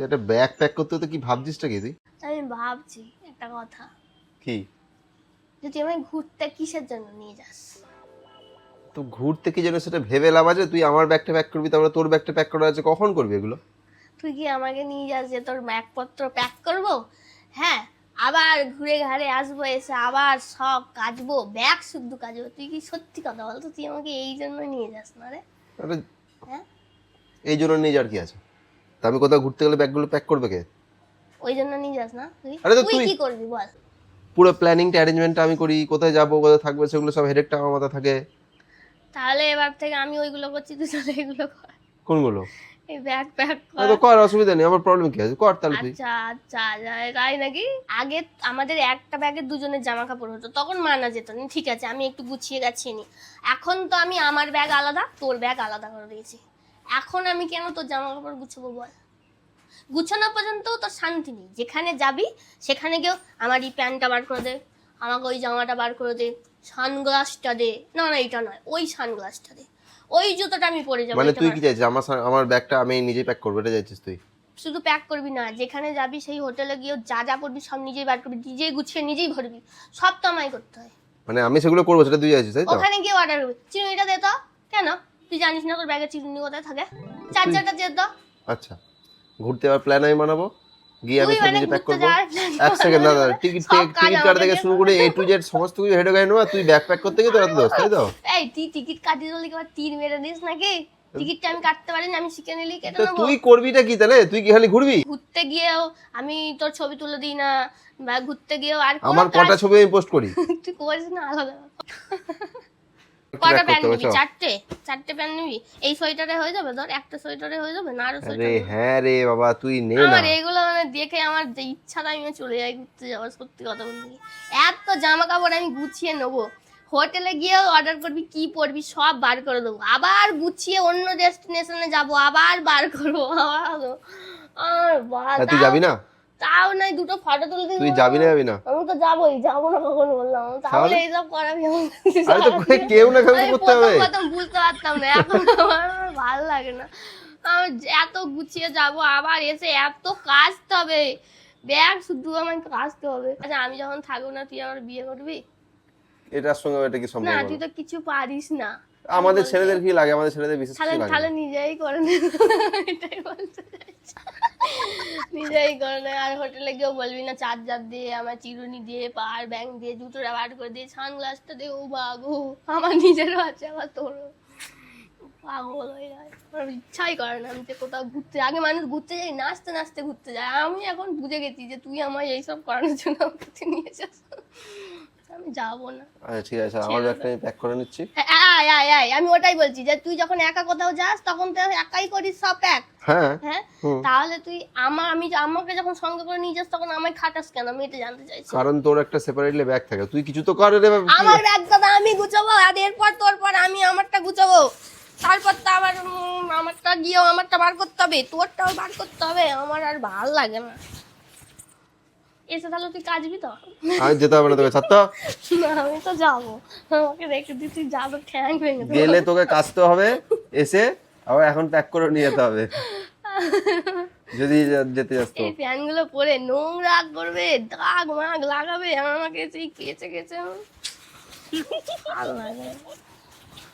তুই একটা bag pack করতে তো কি ভাবছিসটা কি তুই? আমি ভাবছি একটা কথা। কি? যে তুই আমায় ঘুরতে কিসের জন্য নিয়ে যাস? তো ঘুরতে কি যেন সেটা ভেবে লাভ আছে? তুই আমার ব্যাগটা প্যাক করবি তারপরে তোর ব্যাগটা প্যাক করা আছে কখন করবি এগুলো? তুই কি আমাকে নিয়ে যাস যে তোর ব্যাগপত্র প্যাক করব? হ্যাঁ আবার ঘুরে ঘাড়ে আসব এসে আবার সব কাজবো ব্যাগ শুদ্ধ কাজবো তুই কি সত্যি কথা বলতো? তুই আমাকে এই জন্য নিয়ে যাস না রে? হ্যাঁ? এই জন্য নিয়ে যাওয়ার কি আছে? তা আমি কোথাও ঘুরতে গেলে ব্যাগগুলো প্যাক করবে কে? ওই জন্য নিয়ে যাস না। তুই আরে তো তুই কি করবি বল? পুরো প্ল্যানিংটা অ্যারেঞ্জমেন্টটা আমি করি কোথায় যাব কোথায় থাকবে সেগুলো সব হেডেকটা আমার মাথা থাকে। তাহলে এবার থেকে আমি ওইগুলো করছি তুই তাহলে এগুলো কর। কোনগুলো? এই ব্যাগ প্যাক কর তো কর। অসুবিধা নেই আমার প্রবলেম কি আছে? কর তাহলে তুই। আচ্ছা আচ্ছা যা- তাই নাকি? আগে আমাদের একটা ব্যাগে দুজনের জামা কাপড় হতো তখন মানা যেত না। ঠিক আছে আমি একটু গুছিয়ে গাছিয়ে নি। এখন তো আমি আমার ব্যাগ আলাদা তোর ব্যাগ আলাদা করে দিয়েছি। এখন আমি কেন তোর জামা কাপড় গুছাবো বল? গুছানো পর্যন্ত তোর শান্তি নেই। যেখানে যাবি সেখানে গিয়েও আমার এই প্যান্টটা বার করে দে আমাকে ওই জামাটা বার করে দে সানগ্লাসটা দে। না না এটা নয় ওই সানগ্লাসটা দে। ওই জুতোটা আমি পরে যাব মানে তুই কি চাইছিস? আমার আমার ব্যাগটা আমি নিজেই প্যাক করব এটা চাইছিস তুই? শুধু প্যাক করবি না যেখানে যাবি সেই হোটেলে গিয়ে যা যা করবি সব নিজেই বার করবি নিজেই গুছিয়ে নিজেই ভরবি সব তো আমায় করতে হয়। মানে আমি সেগুলো করব সেটা তুই চাইছিস তাই তো? ওখানে গিয়ে অর্ডার করবি। চিরুনিটা দে তো কেন? তুই জানিস না তোর ব্যাগে চিরুনি কোথায় থাকে? চার্জারটা দিয়ে দাও আচ্ছা ঘুরতে যাওয়ার প্ল্যান আমি বানাবো। গিয়ে আমি মানে প্যাক করব। এক সেকেন্ড দাদা বানাবি। টিকিট টিকিট কার্ড থেকে শুরু করে এ টু জেড সমস্ত কিছু হেডে গায়ে নেওয়া তুই ব্যাগ প্যাক করতে গিয়ে তোর এত দোষ তাই তো? এই তুই টিকিট কাটি দিলি এবার তীর মেরে দিস নাকি? টিকিটটা আমি কাটতে পারি না আমি শিখে নিলি কেটে তো নেব। তুই করবিটা কি তাহলে? তুই কি খালি ঘুরবি? ঘুরতে গিয়েও আমি তোর ছবি তুলে দিই না বা ঘুরতে গিয়েও আর আমার কটা ছবি আমি পোস্ট করি। তুই করিস না আলাদা কটা প্যান্ট নিবি? চারটে? চারটে প্যান্ট নিবি? এই সোয়েটারে হয়ে যাবে ধর একটা সোয়েটারে হয়ে যাবে না আরও আরে হ্যাঁ রে বাবা তুই নে না। আমার এগুলো মানে দেখে আমার যে ইচ্ছাটা আমি চলে যাই ঘুরতে যাওয়ার সত্যি কথা বলতে এত জামা কাপড় আমি গুছিয়ে নেব। হোটেলে গিয়েও অর্ডার করবি কি পরবি সব বার করে দেবো। আবার গুছিয়ে অন্য ডেস্টিনেশনে যাব আবার বার করব। আবার তুই যাবি না? তাও নাই দুটো ফটো তুলে দিবি তুই যাবি না যাবি না? আমি তো যাবোই যাব না কখন বললাম। তাহলে? এইসব করাবি আরে তো কেউ না কেউ করতে হবে। প্রথম বুঝতে পারতাম না এখন আমার ভালো লাগে না। আমার এত গুছিয়ে যাব আবার এসে এত কাচতে হবে। ব্যাগ শুধু আমাকে কাচতে হবে। আচ্ছা আমি যখন থাকব না তুই আমার বিয়ে করবি? এটার সঙ্গে এটা কি না তুই তো কিছু পারিস না। আমাদের ছেলেদের কি লাগে? আমাদের ছেলেদের বিশেষ তাহলে লাগে? তাহলে নিজেই করে নে। এটাই বলতে। নিজেই আর হোটেলে বলবি না, চার্জার দিয়ে আমার চিরুনি দিয়ে দিয়ে করে দিয়ে সানগ্লাসটা দিয়ে ও বাগো আমার নিজেরও আছে আবার তোরও। পাগল হয়ে যায়। আমার ইচ্ছাই করে না আমি যে কোথাও ঘুরতে আগে মানুষ ঘুরতে যাই নাচতে নাচতে ঘুরতে যায়। আমি এখন বুঝে গেছি যে তুই আমায় এইসব করানোর জন্য আমাকে নিয়ে যাস আমি যাব না। আচ্ছা ঠিক আছে আমার ব্যাগটা আমি প্যাক করে নিচ্ছি। আয় আয় আয় আমি ওটাই বলছি যে তুই যখন একা কোথাও যাস তখন তো একাই করিস সব প্যাক হ্যাঁ হ্যাঁ তাহলে তুই আমার আমি আমাকে যখন সঙ্গে করে নিয়ে যাস তখন আমায় খাটাস কেন? আমি এটা জানতে চাইছি। কারণ তোর একটা সেপারেটলি ব্যাগ থাকে। তুই কিছু তো কর রে আমার ব্যাগ দাদা আমি গুছাবো আর এরপর তোর পর আমি আমারটা গুছাবো। তারপর তো আবার আমারটা গিয়েও আমারটা বার করতে হবে। তোরটাও বার করতে হবে। আমার আর ভালো লাগে না। এসে তাহলে তুই কাজবি তো? আমি যেতে হবে না তোকে ছাত্র না আমি তো যাব। আমাকে রেখে দিই তুই যাবে ঠ্যাং ভেঙে গেলে তোকে কাচতে হবে এসে আবার এখন প্যাক করে নিয়ে যেতে হবে। যদি যেতে যাস তো। এই প্যান্টগুলো পরে নোংরা করবে দাগ মাগ লাগাবে আমাকে সেই কেচে কেচে। ভালো লাগে।